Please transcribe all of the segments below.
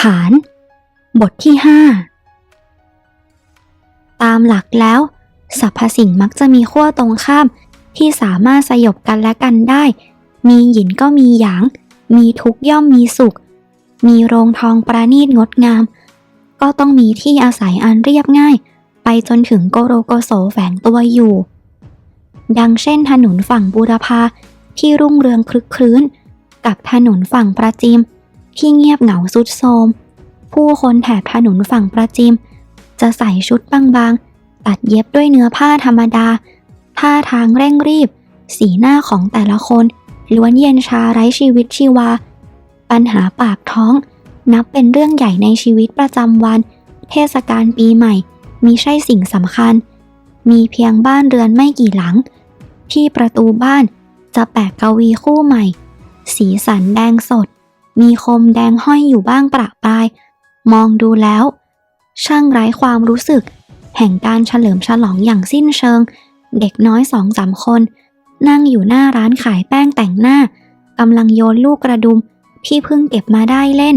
ผาน บทที่ห้าตามหลักแล้วสรรพสิ่งมักจะมีขั้วตรงข้ามที่สามารถสยบกันและกันได้ มีหยินก็มีหยาง มีทุกย่อมมีสุข มีโรงทองประณีตงดงาม ก็ต้องมีที่อาศัยอันเรียบง่าย ไปจนถึงโกโรโกโสแฝงตัวอยู่ ดังเช่นถนนฝั่งบูรพาที่รุ่งเรืองคลึกครื้น กับถนนฝั่งประจิม ที่เงียบเหงาสุดโทมผู้คนแถบถนนฝั่งประจิม จะใส่ชุดบางๆ ตัดเย็บด้วยเนื้อผ้าธรรมดา ท่าทางเร่งรีบ สีหน้าของแต่ละคนล้วนเย็นชาไร้ชีวิตชีวา ปัญหาปากท้อง นับเป็นเรื่องใหญ่ในชีวิตประจำวัน เทศกาลปีใหม่มีใช่สิ่งสำคัญ มีเพียงบ้านเรือนไม่กี่หลัง ที่ประตูบ้านจะแปะกวีคู่ใหม่ สีสันแดงสด มีคมแดงห้อยอยู่บ้างประปราย มองดูแล้ว ช่างไร้ความรู้สึก แห่งการเฉลิมฉลองอย่างสิ้นเชิง เด็กน้อยสองสามคน นั่งอยู่หน้าร้านขายแป้งแต่งหน้ากำลังโยนลูกกระดุมที่เพิ่งเก็บมาได้เล่น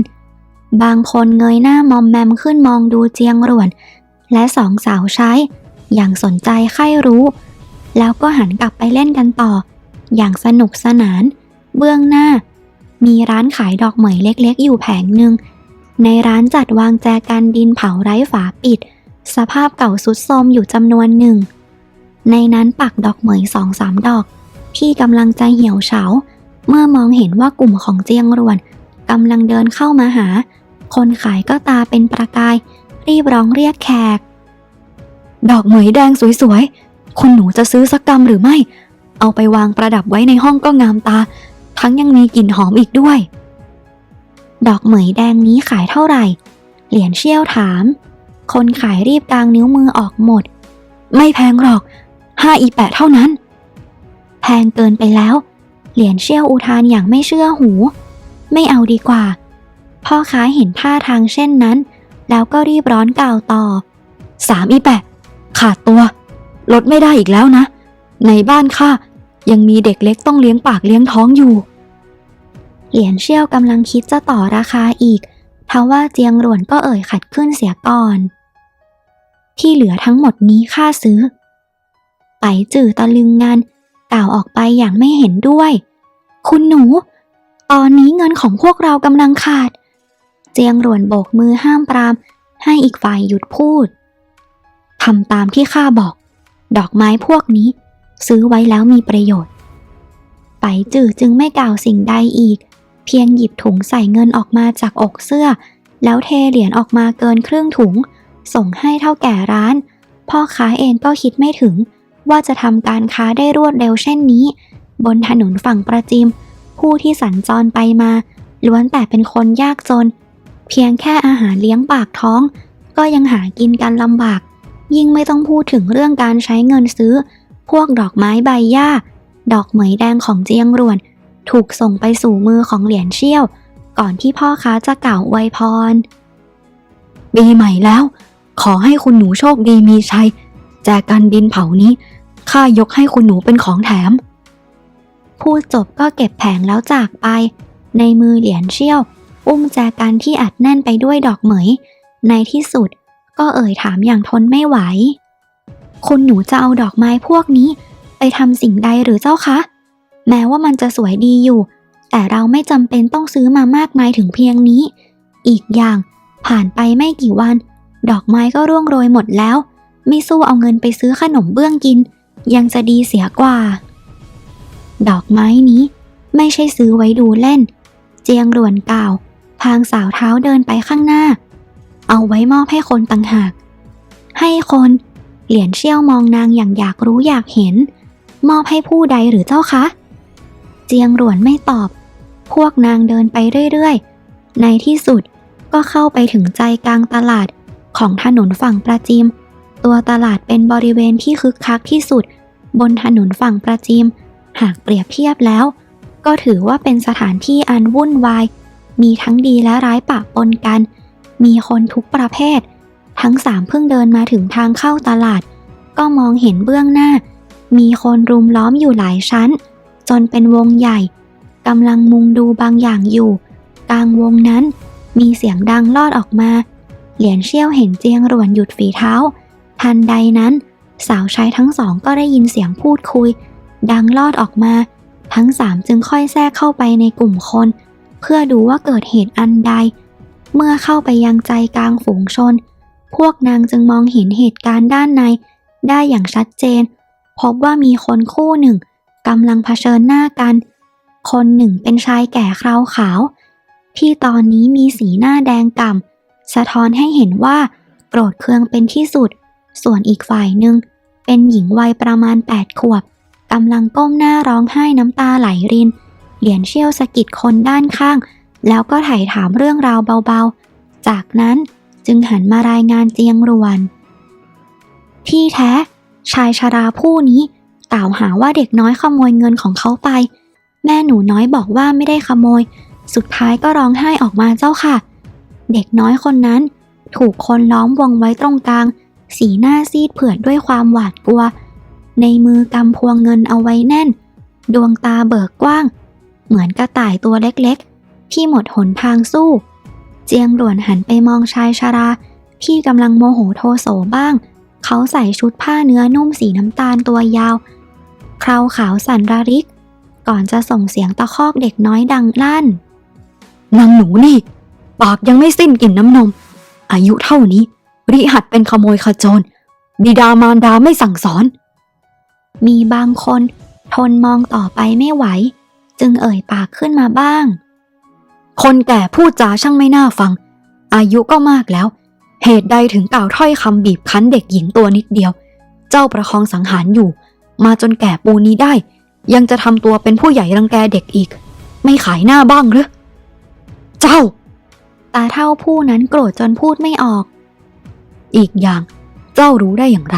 บางคนเงยหน้ามอมแมมขึ้นมองดูเจียงรวน และสองสาวใช้ อย่างสนใจใคร่รู้ แล้วก็หันกลับไปเล่นกันต่อ อย่างสนุกสนาน เบื้องหน้า มีร้านขายดอกเหมยเล็กๆ อยู่แผงหนึ่ง ในร้านจัดวางแจกันดินเผาไร้ฝาปิด สภาพเก่าสุดโทรมอยู่จำนวนหนึ่ง ในนั้นปักดอกเหมยสองสามดอก ที่กำลังจะเหี่ยวเฉา เมื่อมองเห็นว่ากลุ่มของเจียงรวนกำลังเดินเข้ามาหา คนขายก็ตาเป็นประกาย รีบร้องเรียกแขก ดอกเหมยแดงสวยๆ คุณหนูจะซื้อสักกำหรือไม่ เอาไปวางประดับไว้ในห้องก็งามตา ทั้งยังมีกลิ่นหอมอีกด้วย ดอกเหมยแดงนี้ขายเท่าไหร่ เหรียญเชี่ยวถาม คนขายรีบกางนิ้วมือออกหมด ไม่แพงหรอกห้าอีแปะเท่านั้น แพงเกินไปแล้ว เหรียญเชี่ยวอุทานอย่างไม่เชื่อหู ไม่เอาดีกว่า พ่อค้าเห็นท่าทางเช่นนั้น แล้วก็รีบร้อนกล่าวต่อสามอีแปะขาดตัว ลดไม่ได้อีกแล้วนะ ในบ้านข้า ยังมีเด็กเล็กต้องเลี้ยงปากเลี้ยงท้องอยู่ เหรียญเชี่ยวกำลังคิดจะต่อราคาอีกทว่าเจียงหลวนก็เอ่ยขัดขึ้นเสียก่อน ที่เหลือทั้งหมดนี้ข้าซื้อ ไปจื่อตะลึงงานกล่าวออกไปอย่างไม่เห็นด้วย คุณหนู ตอนนี้เงินของพวกเรากำลังขาด เจียงหลวนโบกมือห้ามปราม ให้อีกฝ่ายหยุดพูดทำตามที่ข้าบอก ดอกไม้พวกนี้ ซื้อไว้แล้วมีประโยชน์ ไปจื่อจึงไม่กล่าวสิ่งใดอีก เพียงหยิบถุงใส่เงินออกมาจากอกเสื้อ แล้วเทเหรียญออกมาเกินครึ่งถุง ส่งให้เท่าแก่ร้าน พ่อค้าเองก็คิดไม่ถึง ว่าจะทำการค้าได้รวดเร็วเช่นนี้ บนถนนฝั่งประจิม ผู้ที่สัญจรไปมา ล้วนแต่เป็นคนยากจน เพียงแค่อาหารเลี้ยงปากท้อง ก็ยังหากินกันลำบาก ยิ่งไม่ต้องพูดถึงเรื่องการใช้เงินซื้อ พวกดอกไม้ใบหญ้า ดอกเหมยแดงของเจียงรวน ถูกส่งไปสู่มือของเหรียญเชี่ยว ก่อนที่พ่อค้าจะกล่าวไวยพรปีใหม่แล้ว ขอให้คุณหนูโชคดีมีชัย แจกันดินเผานี้ข้ายกให้คุณหนูเป็นของแถม พูดจบก็เก็บแผงแล้วจากไป ในมือเหรียญเชี่ยว อุ้มแจกันที่อัดแน่นไปด้วยดอกเหมย ในที่สุดก็เอ่ยถามอย่างทนไม่ไหว คุณหนูจะเอาดอกไม้พวกนี้ ไปทำสิ่งใดหรือเจ้าคะ แม้ว่ามันจะสวยดีอยู่ แต่เราไม่จำเป็นต้องซื้อมามากมายถึงเพียงนี้ อีกอย่างผ่านไปไม่กี่วัน ดอกไม้ก็ร่วงโรยหมดแล้ว ไม่สู้เอาเงินไปซื้อขนมเบื้องกิน ยังจะดีเสียกว่า ดอกไม้นี้ไม่ใช่ซื้อไว้ดูเล่น เจียงรวนกล่าว พางสาวเท้าเดินไปข้างหน้า เอาไว้มอบให้คนต่างหาก ให้คน เหรียญเชี่ยวมองนางอย่างอยากรู้อยากเห็น มอบให้ผู้ใดหรือเจ้าคะ เจียงหลวนไม่ตอบ พวกนางเดินไปเรื่อยๆ ในที่สุดก็เข้าไปถึงใจกลางตลาดของถนนฝั่งประจิม ตัวตลาดเป็นบริเวณที่คึกคักที่สุด บนถนนฝั่งประจิม หากเปรียบเทียบแล้ว ก็ถือว่าเป็นสถานที่อันวุ่นวาย มีทั้งดีและร้ายปะปนกัน มีคนทุกประเภท ทั้งสามเพิ่งเดินมาถึงทางเข้าตลาด ก็มองเห็นเบื้องหน้า มีคนรุมล้อมอยู่หลายชั้น จนเป็นวงใหญ่กำลังมุงดูบางอย่างอยู่ กลางวงนั้นมีเสียงดังลอดออกมา เหรียญเชี่ยวเห็นเจียงหรวนหยุดฝีเท้า ทันใดนั้น สาวใช้ทั้งสองก็ได้ยินเสียงพูดคุย ดังลอดออกมา ทั้งสามจึงค่อยแทรกเข้าไปในกลุ่มคน เพื่อดูว่าเกิดเหตุอันใด เมื่อเข้าไปยังใจกลางฝูงชน พวกนางจึงมองเห็นเหตุการณ์ด้านใน ได้อย่างชัดเจน พบว่ามีคนคู่หนึ่งกำลังเผชิญหน้ากัน คนหนึ่งเป็นชายแก่คราวขาว ที่ตอนนี้มีสีหน้าแดงก่ำสะท้อนให้เห็นว่า โกรธเคืองเป็นที่สุด ส่วนอีกฝ่ายหนึ่ง เป็นหญิงวัยประมาณ 8 ขวบกำลังก้มหน้าร้องไห้น้ำตาไหลริน เหรียญเชี่ยวสะกิดคนด้านข้าง แล้วก็ไถ่ถามเรื่องราวเบาๆ จากนั้น จึงหันมารายงานเจียงรวน ที่แท้ ชายชาราผู้นี้กล่าวหาว่าเด็กน้อยขโมยเงินของเขาไป แม่หนูน้อยบอกว่าไม่ได้ขโมย สุดท้ายก็ร้องไห้ออกมาเจ้าค่ะ เด็กน้อยคนนั้น ถูกคนล้อมวงไว้ตรงกลาง สีหน้าซีดเผือดด้วยความหวาดกลัว ในมือกำพวงเงินเอาไว้แน่น ดวงตาเบิกกว้าง เหมือนกระต่ายตัวเล็กๆ ที่หมดหนทางสู้ เจียงหลวนหันไปมองชายชารา ที่กำลังโมโหโทโสบ้าง เขาใส่ชุดผ้าเนื้อนุ่มสีน้ำตาลตัวยาวคราวขาวสันระริก ก่อนจะส่งเสียงตะคอกเด็กน้อยดังลั่น นางหนูนี่ ปากยังไม่สิ้นกลิ่นน้ำนม อายุเท่านี้ ริหัดเป็นขโมยขโจร บิดามารดาไม่สั่งสอน มีบางคน ทนมองต่อไปไม่ไหว จึงเอ่ยปากขึ้นมาบ้าง คนแก่พูดจาช่างไม่น่าฟัง อายุก็มากแล้ว เหตุใดถึงกล่าวถ้อยคำบีบคั้นเด็กหญิงตัวนิดเดียว เจ้าประคองสังหารอยู่ มาจนแก่ปูนี้ได้ ยังจะทำตัวเป็นผู้ใหญ่รังแกเด็กอีก ไม่ขายหน้าบ้างหรือเจ้าตาเท่าผู้นั้นโกรธจนพูดไม่ออก อีกอย่างเจ้ารู้ได้อย่างไร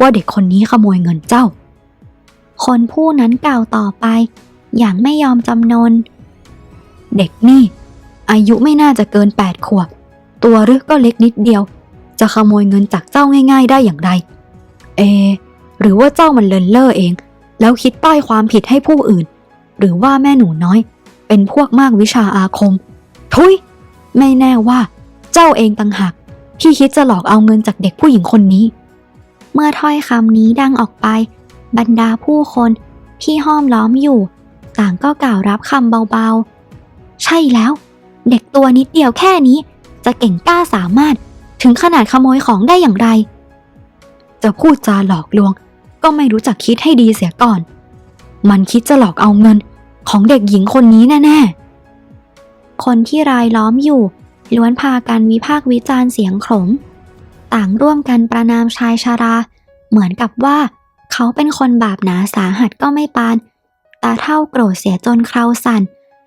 ว่าเด็กคนนี้ขโมยเงินเจ้า คนผู้นั้นกล่าวต่อไป อย่างไม่ยอมจำนน เด็กนี่ อายุไม่น่าจะเกินแปดขวบ ตัวรึกก็เล็กนิดเดียว จะขโมยเงินจากเจ้าง่าย ๆ ได้อย่างไร เอ หรือว่าเจ้ามันเลินเล่อเอง แล้วคิดป้ายความผิดให้ผู้อื่น หรือว่าแม่หนูน้อย เป็นพวกมากวิชาอาคม ทุย ไม่แน่ว่า เจ้าเองต่างหากที่คิดจะหลอกเอาเงินจากเด็กผู้หญิงคนนี้ เมื่อถ้อยคำนี้ดังออกไป บรรดาผู้คนที่ห้อมล้อมอยู่ ต่างก็กล่าวรับคำเบาๆ ใช่แล้ว เด็กตัวนิดเดียวแค่นี้ จะเก่งกล้าสามารถถึงขนาดขโมยของได้อย่างไร จะพูดจาหลอกลวง ก็ไม่รู้จักคิดให้ดีเสียก่อน มันคิดจะหลอกเอาเงินของเด็กหญิงคนนี้แน่ๆ คนที่รายล้อมอยู่ ล้วนพากันวิพากษ์วิจารณ์เสียงขมต่างร่วมกันประนามชายชารา เหมือนกับว่า เขาเป็นคนบาปหนาสาหัสก็ไม่ปาน ตาเท่าโกรธเสียจนเคราสั่น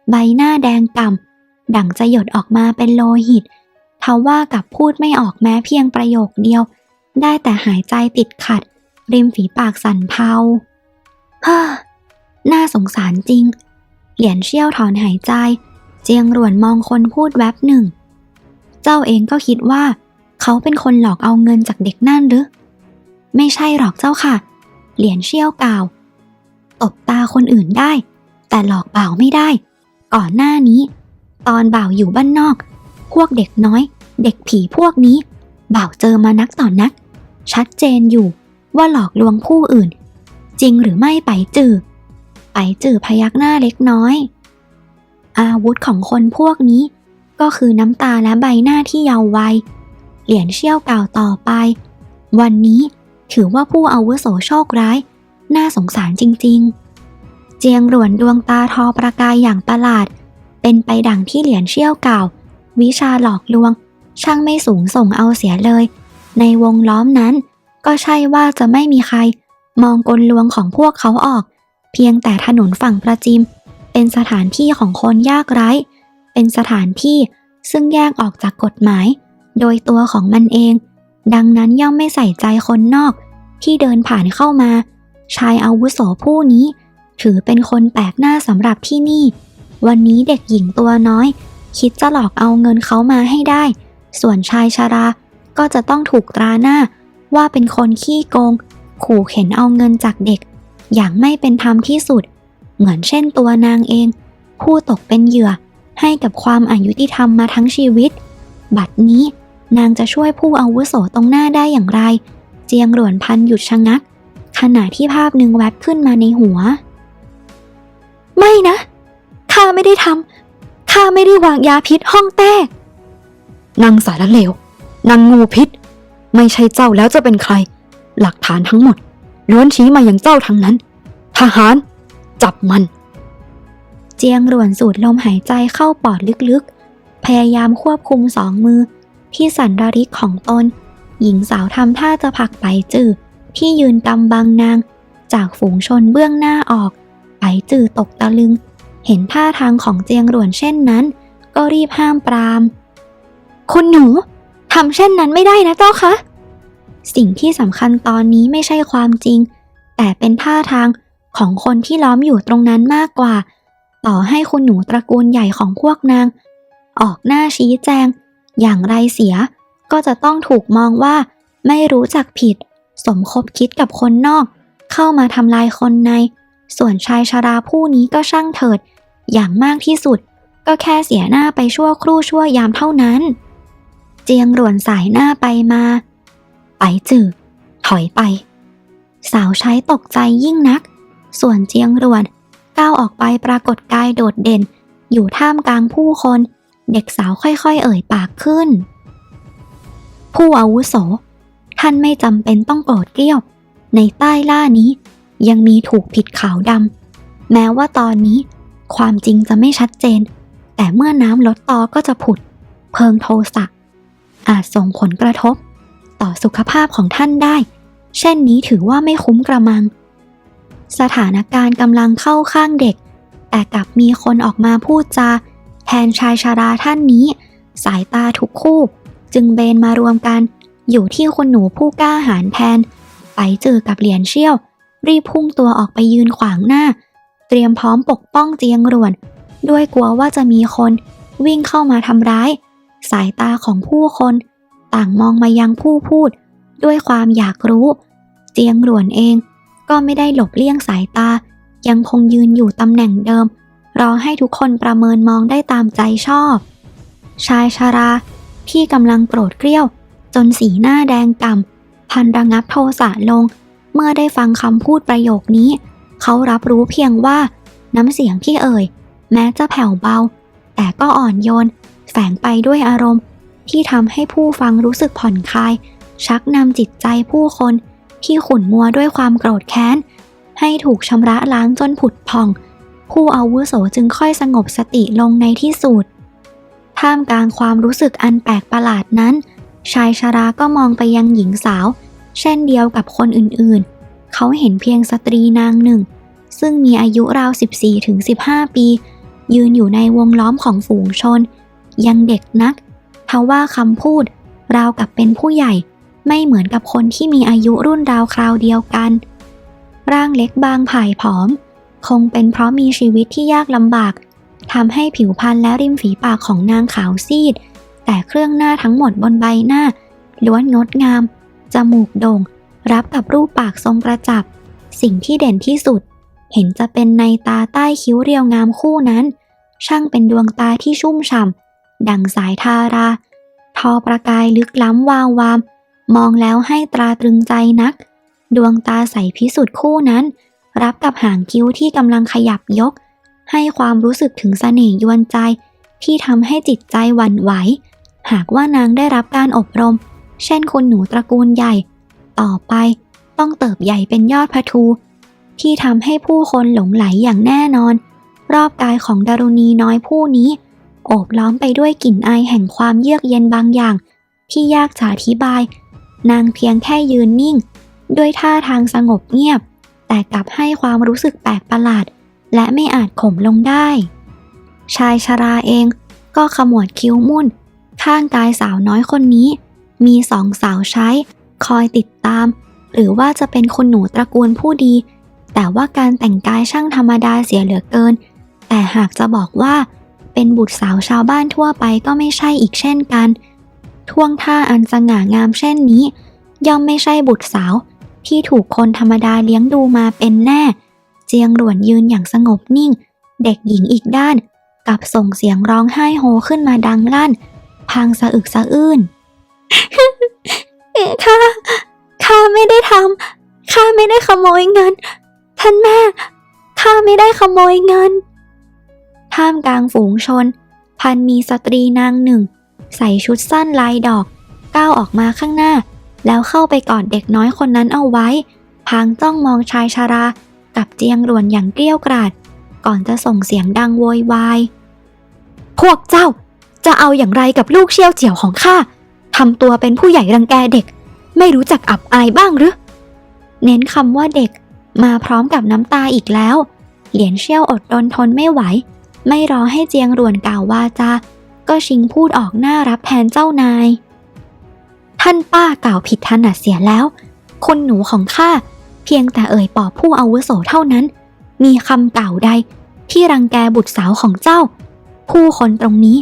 ใบหน้าแดงก่ำดั่งจะหยดออกมาเป็นโลหิตทว่ากับพูดไม่ออกแม้เพียงประโยคเดียว ได้แต่หายใจติดขัด ริมฝีปากสั่นเทาฮ่าน่าสงสารจริง เหรียญเชี่ยวถอนหายใจ เจียงหรวนมองคนพูดแวบหนึ่ง เจ้าเองก็คิดว่า เขาเป็นคนหลอกเอาเงินจากเด็กนั่นหรือ ไม่ใช่หรอกเจ้าค่ะ เหรียญเชี่ยวกล่าว ตบตาคนอื่นได้ แต่หลอกบ่าไม่ได้ ก่อนหน้านี้ ตอนบ่าวอยู่บ้านนอก พวกเด็กน้อย เด็กผีพวกนี้ บ่าวเจอมานักต่อนนัก ชัดเจนอยู่ว่าหลอกลวงผู้อื่น จริงหรือไม่ไปจือไปจือพยักหน้าเล็กน้อย อาวุธของคนพวกนี้ ก็คือน้ำตาและใบหน้าที่เยาว์วัยเหรียญเชี่ยวกล่าวต่อไป วันนี้ถือว่าผู้อาวุโสโชคร้าย น่าสงสารจริง ๆ เจียงหลวนดวงตาทอประกายอย่างประหลาด เป็นไปดังที่เหรียญเชี่ยวเก่าววิชาหลอกลวง ช่างไม่สูงส่งเอาเสียเลย ในวงล้อมนั้น ก็ใช่ว่าจะไม่มีใคร มองกลลวงของพวกเขาออก เพียงแต่ถนนฝั่งประจิม เป็นสถานที่ของคนยากไร้ เป็นสถานที่ซึ่งแยกออกจากกฎหมาย โดยตัวของมันเอง ดังนั้นย่อมไม่ใส่ใจคนนอก ที่เดินผ่านเข้ามา ชายอาวุโสผู้นี้ ถือเป็นคนแปลกหน้าสำหรับที่นี่ วันนี้เด็กหญิงตัวน้อย คิดจะหลอกเอาเงินเขามาให้ได้ ส่วนชายชาราก็จะต้องถูกตราหน้า ว่าเป็นคนขี้โกง ขู่เข็นเอาเงินจากเด็ก อย่างไม่เป็นธรรมที่สุด เหมือนเช่นตัวนางเอง ผู้ตกเป็นเหยื่อให้กับความอายุติธรรมมาทั้งชีวิต บัดนี้นางจะช่วยผู้อาวุโสตรงหน้าได้อย่างไร เจียงหลวนพันหยุดชะงัก ขณะที่ภาพหนึ่งแวบขึ้นมาในหัว ไม่นะ ข้าไม่ได้ทำ ข้าไม่ได้วางยาพิษห้องแต้นางสารเลวนางงูพิษ ไม่ใช่เจ้าแล้วจะเป็นใคร หลักฐานทั้งหมดล้วนชี้มาอย่างเจ้าทั้งนั้น ทหาร จับมัน เจียงหลวนสูดลมหายใจเข้าปอดลึกๆ พยายามควบคุมสองมือ ที่สันระริกของตน หญิงสาวทำท่าจะผลักไปจือที่ยืนกำบังนาง จากฝูงชนเบื้องหน้าออก ไปจือตกตะลึง เห็นท่าทางของเจียงหลวนเช่นนั้น ก็รีบห้ามปราม คุณหนูทำเช่นนั้นไม่ได้นะเจ้าคะ สิ่งที่สำคัญตอนนี้ไม่ใช่ความจริง แต่เป็นท่าทางของคนที่ล้อมอยู่ตรงนั้นมากกว่า ต่อให้คุณหนูตระกูลใหญ่ของพวกนาง ออกหน้าชี้แจง อย่างไรเสีย ก็จะต้องถูกมองว่า ไม่รู้จักผิด สมคบคิดกับคนนอก เข้ามาทำลายคนใน ส่วนชายชราผู้นี้ก็ช่างเถิด อย่างมากที่สุด ก็แค่เสียหน้าไปชั่วครู่ชั่วยามเท่านั้น เจียงหลวนสายหน้าไปมา ไปจือถอยไป สาวใช้ตกใจยิ่งนัก ส่วนเจียงหลวนก้าวออกไปปรากฏกายโดดเด่น อยู่ท่ามกลางผู้คน เด็กสาวค่อยๆ เอ่ยปากขึ้น ผู้อาวุโส ท่านไม่จำเป็นต้องโกรธเกลี้ยว ในใต้ล่านี้ ยังมีถูกผิดขาวดำแม้ว่าตอนนี้ความจริงจะไม่ชัดเจน แต่เมื่อน้ำลดตอก็จะผุด เพิงโทสะอาจส่งผลกระทบ ต่อสุขภาพของท่านได้ เช่นนี้ถือว่าไม่คุ้มกระมัง สถานการณ์กำลังเข้าข้างเด็ก แต่กลับมีคนออกมาพูดจา แทนชายชาราท่านนี้ สายตาทุกคู่ จึงเบนมารวมกัน อยู่ที่คุณหนูผู้กล้าหาญแทนไปเจอกับเหรียญเชี่ยว รีบพุ่งตัวออกไปยืนขวางหน้า เตรียมพร้อมปกป้องเจียงหลวน ด้วยกลัวว่าจะมีคนวิ่งเข้ามาทำร้าย สายตาของผู้คน ต่างมองมายังผู้พูด ด้วยความอยากรู้ เจียงหลวนเอง ก็ไม่ได้หลบเลี่ยงสายตา ยังคงยืนอยู่ตำแหน่งเดิม รอให้ทุกคนประเมินมองได้ตามใจชอบ ชายชาราที่กำลังโกรธเกรี้ยว จนสีหน้าแดงก่ำพันระงับโทสะลง เมื่อได้ฟังคำพูดประโยคนี้ เขารับรู้เพียงว่า น้ำเสียงที่เอ่ย แม้จะแผ่วเบา แต่ก็อ่อนโยน แฝงไปด้วยอารมณ์ ที่ทำให้ผู้ฟังรู้สึกผ่อนคลาย ชักนำจิตใจผู้คน ที่ขุ่นมัวด้วยความโกรธแค้น ให้ถูกชำระล้างจนผุดผ่อง ผู้อาวุโสจึงค่อยสงบสติลงในที่สุดท่ามกลางความรู้สึกอันแปลกประหลาดนั้น ชายชาราก็มองไปยังหญิงสาว เช่นเดียวกับคนอื่นๆ เขาเห็นเพียงสตรีนางหนึ่ง ซึ่งมีอายุราว 14-15 ปี ยืนอยู่ในวงล้อมของฝูงชน ยังเด็กนักทว่าคำพูด ราวกับเป็นผู้ใหญ่ไม่เหมือนกับคนที่มีอายุรุ่นราวคราวเดียวกัน ร่างเล็กบางผ่ายผอม คงเป็นเพราะมีชีวิตที่ยากลำบากทำให้ผิวพรรณและริมฝีปากของนางขาวซีด แต่เครื่องหน้าทั้งหมดบนใบหน้าล้วนงดงาม จมูกโด่ง รับกับรูปปากทรงประจับ สิ่งที่เด่นที่สุด เห็นจะเป็นในตาใต้คิ้วเรียวงามคู่นั้น ช่างเป็นดวงตาที่ชุ่มฉ่ำดังสายทารา ทอประกายลึกล้ำวาววาม มองแล้วให้ตราตรึงใจนัก ดวงตาใสพิสุทธิ์คู่นั้น รับกับหางคิ้วที่กำลังขยับยก ให้ความรู้สึกถึงเสน่ห์ยวนใจ ที่ทำให้จิตใจหวั่นไหว หากว่านางได้รับการอบรม เช่นคุณหนูตระกูลใหญ่ ต่อไปต้องเติบใหญ่เป็นยอดพระทู ที่ทำให้ผู้คนหลงไหลอย่างแน่นอน รอบกายของดารุณีน้อยผู้นี้ โอบล้อมไปด้วยกลิ่นอายแห่งความเยือกเย็นบางอย่าง ที่ยากจะอธิบาย นางเพียงแค่ยืนนิ่ง ด้วยท่าทางสงบเงียบ แต่กลับให้ความรู้สึกแปลกประหลาด และไม่อาจข่มลงได้ ชายชราเองก็ขมวดคิ้วมุ่น ข้างกายสาวน้อยคนนี้ มีสองสาวใช้ คอยติดตาม หรือว่าจะเป็นคุณหนูตระกูลผู้ดี แต่ว่าการแต่งกายช่างธรรมดาเสียเหลือเกิน แต่หากจะบอกว่า เป็นบุตรสาวชาวบ้านทั่วไปก็ไม่ใช่อีกเช่นกัน ท่วงท่าอันสง่างามเช่นนี้ ย่อมไม่ใช่บุตรสาว ที่ถูกคนธรรมดาเลี้ยงดูมาเป็นแน่ เจียงหลวนยืนอย่างสงบนิ่ง เด็กหญิงอีกด้านกับส่งเสียงร้องไห้โฮขึ้นมาดังลั่น พางสะอึกสะอื้น ข้า ข้าไม่ได้ทำ ข้าไม่ได้ขโมยเงิน ท่านแม่ ข้าไม่ได้ขโมยเงิน ท่ามกลางฝูงชน พันมีสตรีนางหนึ่ง ใส่ชุดสั้นลายดอก ก้าวออกมาข้างหน้า แล้วเข้าไปกอดเด็กน้อยคนนั้นเอาไว้ พางจ้องมองชายชารา กับเจียงรวนอย่างเกลี้ยวกราด ก่อนจะส่งเสียงดังโวยวาย พวกเจ้าจะเอาอย่างไรกับลูกเชี่ยวเจียวของข้า ทำตัวเป็นผู้ใหญ่รังแกเด็ก ไม่รู้จักอับอายบ้างหรือ เน้นคำว่าเด็กมาพร้อมกับน้ำตาอีกแล้ว เหรียญเชี่ยวอดรนทนไม่ไหว ไม่รอให้เจียงรวนกล่าวว่าจาก็ชิงพูดออกหน้ารับแทนเจ้านาย ท่านป้ากล่าวผิดถนัดเสียแล้ว คนหนูของข้าเพียงแต่เอ่ยปอบผู้อาวุโสเท่านั้น มีคำกล่าวใดที่รังแกบุตรสาวของเจ้า ผู้คนตรงนี้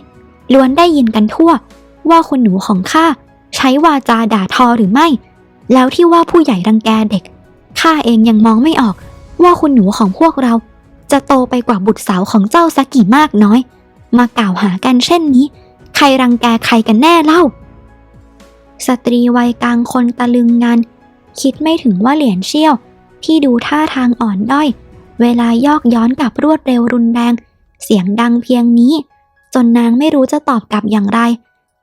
ล้วนได้ยินกันทั่ว ว่าคุณหนูของข้าใช้วาจาด่าทอหรือไม่ แล้วที่ว่าผู้ใหญ่รังแกเด็กข้าเองยังมองไม่ออกว่าคุณหนูของพวกเรา จะโตไปกว่าบุตรสาวของเจ้าสักกี่มากน้อย มากล่าวหากันเช่นนี้ ใครรังแกใครกันแน่เล่า สตรีวัยกลางคนตะลึงงานคิดไม่ถึงว่าเหรียญเชี่ยว ที่ดูท่าทางอ่อนด้อย เวลายอกย้อนกลับรวดเร็วรุนแรง เสียงดังเพียงนี้ จนนางไม่รู้จะตอบกลับอย่างไร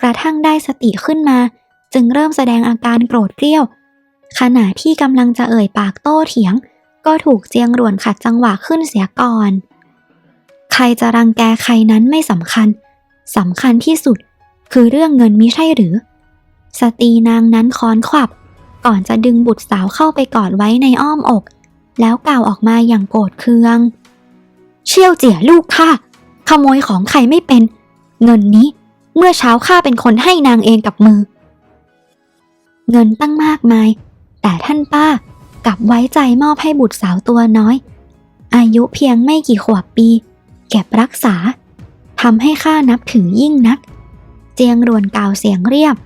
กระทั่งได้สติขึ้นมา จึงเริ่มแสดงอาการโกรธเกรี้ยว ขณะที่กำลังจะเอ่ยปากโต้เถียง ก็ถูกเจียงหลวนขัดจังหวะขึ้นเสียก่อน ใครจะรังแกใครนั้นไม่สำคัญสำคัญที่สุด คือเรื่องเงินมิใช่หรือ สตรีนางนั้นค้อนขวับ ก่อนจะดึงบุตรสาวเข้าไปกอดไว้ในอ้อมอก แล้วกล่าวออกมาอย่างโกรธเคือง เชี่ยวเจี๋ยลูกข้าขโมยของใครไม่เป็น เงินนี้ เมื่อเช้าข้าเป็นคนให้นางเองกับมือ เงินตั้งมากมาย แต่ท่านป้ากลับไว้ใจมอบให้บุตรสาวตัวน้อย อายุเพียงไม่กี่ขวบปี เก็บรักษาทำให้ข้านับถือยิ่งนัก เจียงรวนกล่าวเสียงเรียบ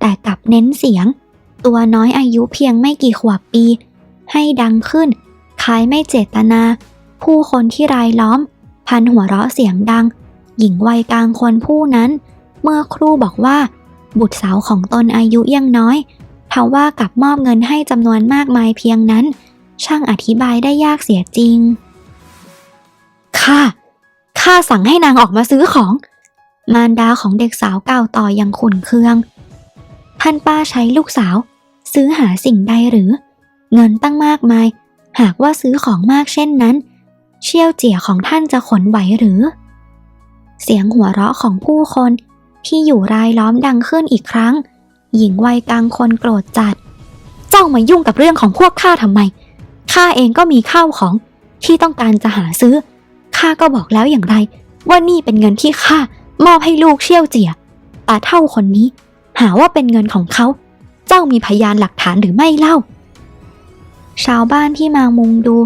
แต่กลับเน้นเสียง ตัวน้อยอายุเพียงไม่กี่ขวบปี ให้ดังขึ้นคล้ายไม่เจตนา ผู้คนที่รายล้อม พันหัวเราะเสียงดัง หญิงวัยกลางคนผู้นั้น เมื่อครูบอกว่า บุตรสาวของตนอายุยังน้อยทว่ากลับมอบเงินให้จำนวนมากมายเพียงนั้น ช่างอธิบายได้ยากเสียจริงข้าข้าสั่งให้นางออกมาซื้อของ มารดาของเด็กสาวกล่าวต่ออย่างขุนเคือง ท่านป้าใช้ลูกสาว ซื้อหาสิ่งใดหรือ เงินตั้งมากมาย หากว่าซื้อของมากเช่นนั้น เชี่ยวเจียของท่านจะขนไหวหรือ เสียงหัวเราะของผู้คน ที่อยู่รายล้อมดังขึ้นอีกครั้ง หญิงวัยกลางคนโกรธจัด เจ้ามายุ่งกับเรื่องของพวกข้าทำไม ข้าเองก็มีข้าวของที่ต้องการจะหาซื้อ ข้าก็บอกแล้วอย่างไร ว่านี่เป็นเงินที่ข้ามอบให้ลูกเชี่ยวเจียตาเท่าคนนี้ หาว่าเป็นเงินของเขา เจ้ามีพยานหลักฐานหรือไม่เล่า ชาวบ้านที่มามุงดู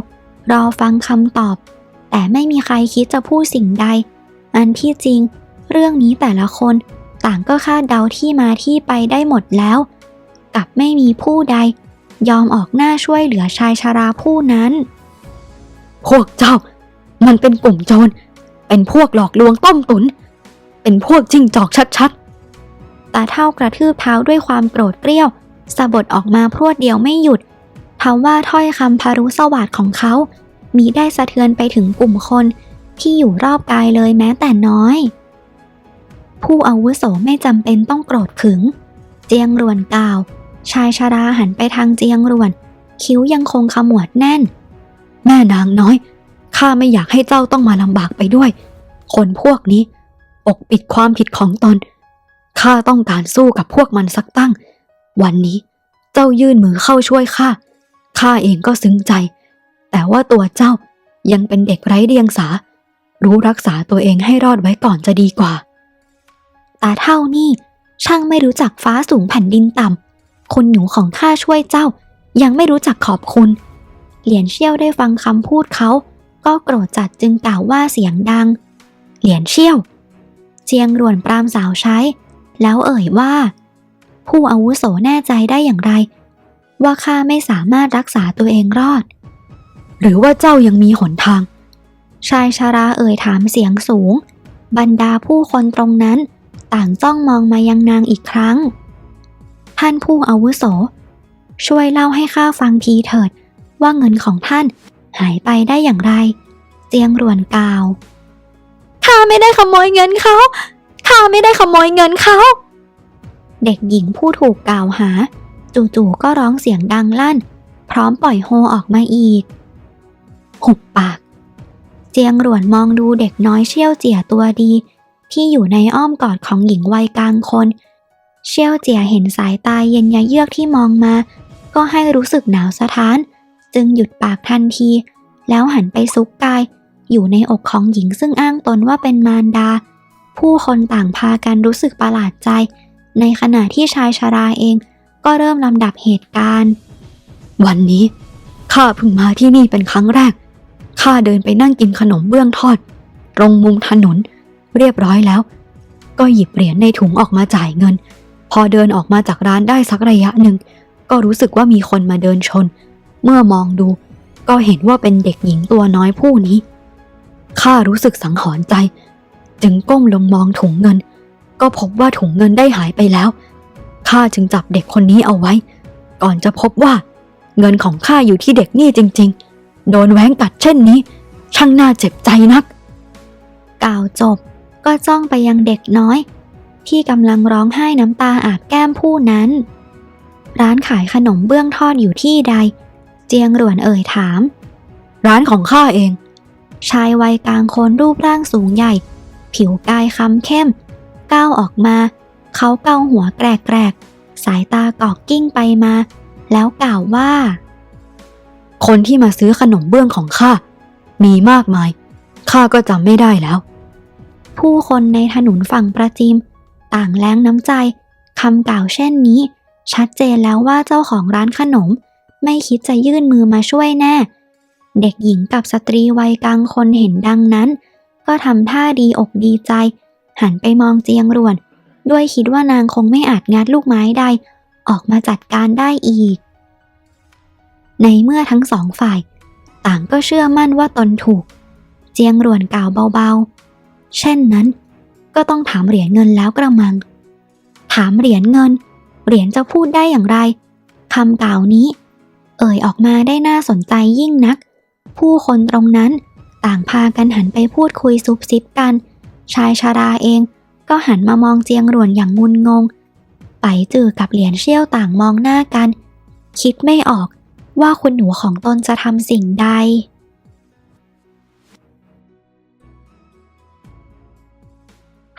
รอฟังคำตอบ แต่ไม่มีใครคิดจะพูดสิ่งใด อันที่จริง เรื่องนี้แต่ละคนต่างก็คาดเดาที่มาที่ไปได้หมดแล้ว กับไม่มีผู้ใด ยอมออกหน้าช่วยเหลือชายชาราผู้นั้น พวกเจ้า มันเป็นกลุ่มโจร เป็นพวกหลอกลวงต้มตุน เป็นพวกจิ้งจอกชัดตาเท่ากระทืบเท้าด้วยความโกรธเกรี้ยวสะบดออกมาพรวดเดียวไม่หยุดทว่าถ้อยคำพารุสวัสดของเขา มีได้สะเทือนไปถึงกลุ่มคนที่อยู่รอบกายเลยแม้แต่น้อย ผู้อาวุโสไม่จำเป็นต้องโกรธขึง เจียงรวนกล่าว ชายชาราหันไปทางเจียงรวน คิ้วยังคงขมวดแน่น แม่นางน้อย ข้าไม่อยากให้เจ้าต้องมาลำบากไปด้วย คนพวกนี้ปกปิดความผิดของตน ข้าต้องการสู้กับพวกมันสักตั้ง วันนี้เจ้ายื่นมือเข้าช่วยข้า ข้าเองก็ซึ้งใจ แต่ว่าตัวเจ้ายังเป็นเด็กไร้เดียงสา รู้รักษาตัวเองให้รอดไว้ก่อนจะดีกว่า ตาเท่านี่ ช่างไม่รู้จักฟ้าสูงแผ่นดินต่ำคนหนูของข้าช่วยเจ้า ยังไม่รู้จักขอบคุณ เหรียญเชี่ยวได้ฟังคำพูดเขา ก็โกรธจัดจึงกล่าวว่าเสียงดัง เหรียญเชี่ยว เจียงรวนปรามสาวใช้ แล้วเอ่ยว่า ผู้อาวุโสแน่ใจได้อย่างไร ว่าข้าไม่สามารถรักษาตัวเองรอด หรือว่าเจ้ายังมีหนทาง ชายชาราเอ่ยถามเสียงสูง บรรดาผู้คนตรงนั้น ต่างจ้องมองมายังนางอีกครั้ง ท่านผู้อาวุโส ช่วยเล่าให้ข้าฟังทีเถิด ว่าเงินของท่านหายไปได้อย่างไร เจียงรวนกล่าวข้าไม่ได้ขโมยเงินเขาข้าไม่ได้ขโมยเงินเขา เด็กหญิงผู้ถูกกล่าวหา จู่ๆก็ร้องเสียงดังลั่น พร้อมปล่อยโฮออกมาอีก หุบปาก เจียงหลวนมองดูเด็กน้อยเชี่ยวเจียตัวดี ที่อยู่ในอ้อมกอดของหญิงวัยกลางคน เชี่ยวเจียเห็นสายตาเย็นยะเยือกที่มองมา ก็ให้รู้สึกหนาวสะท้าน จึงหยุดปากทันที แล้วหันไปซุกกาย อยู่ในอกของหญิงซึ่งอ้างตนว่าเป็นมารดา ผู้คนต่างพากันรู้สึกประหลาดใจ ในขณะที่ชายชาราเองก็เริ่มลำดับเหตุการณ์ วันนี้ข้าเพิ่งมาที่นี่เป็นครั้งแรก ข้าเดินไปนั่งกินขนมเบื้องทอด ตรงมุมถนน เรียบร้อยแล้ว ก็หยิบเหรียญในถุงออกมาจ่ายเงิน พอเดินออกมาจากร้านได้สักระยะหนึ่ง ก็รู้สึกว่ามีคนมาเดินชน เมื่อมองดู ก็เห็นว่าเป็นเด็กหญิงตัวน้อยผู้นี้ข้ารู้สึกสังหรณ์ใจ จึงก้มลงมองถุงเงิน ก็พบว่าถุงเงินได้หายไปแล้วข้าจึงจับเด็กคนนี้เอาไว้ ก่อนจะพบว่า เงินของข้าอยู่ที่เด็กนี่จริง ๆ โดนแหวงกัดเช่นนี้ ช่างน่าเจ็บใจนัก กล่าวจบ ก็จ้องไปยังเด็กน้อย ที่กำลังร้องไห้น้ำตาอาบแก้มผู้นั้น ร้านขายขนมเบื้องทอดอยู่ที่ใด เจียงหลวนเอ่ยถาม ร้านของข้าเอง ชายวัยกลางคนรูปร่างสูงใหญ่ ผิวกายคำเข้ม ก้าวออกมา เขาเกาหัวแกรกๆ สายตากอกกิ้งไปมา แล้วกล่าวว่า คนที่มาซื้อขนมเบื้องของข้ามีมากมาย ข้าก็จำไม่ได้แล้ว ผู้คนในถนนฝั่งประจิม ต่างแล้งน้ำใจคำกล่าวเช่นนี้ ชัดเจนแล้วว่าเจ้าของร้านขนม ไม่คิดจะยื่นมือมาช่วยแน่ เด็กหญิงกับสตรีวัยกลางคนเห็นดังนั้น ก็ทำท่าดีอกดีใจ หันไปมองเจียงรวน ด้วยคิดว่านางคงไม่อาจงัดลูกไม้ใด ออกมาจัดการได้อีก ในเมื่อทั้งสองฝ่าย ต่างก็เชื่อมั่นว่าตนถูก เจียงรวนกล่าวเบาๆ เช่นนั้น ก็ต้องถามเหรียญเงินแล้วกระมัง ถามเหรียญเงิน เหรียญจะพูดได้อย่างไรคำกล่าวนี้ เอ่ยออกมาได้น่าสนใจยิ่งนัก ผู้คนตรงนั้นต่างพากันหันไปพูดคุยซุบซิบกัน ชายชาราเองก็หันมามองเจียงรวนอย่างงุนงง ไปจือกับเหรียญเชี่ยวต่างมองหน้ากัน คิดไม่ออกว่าคุณหนูของตนจะทำสิ่งใด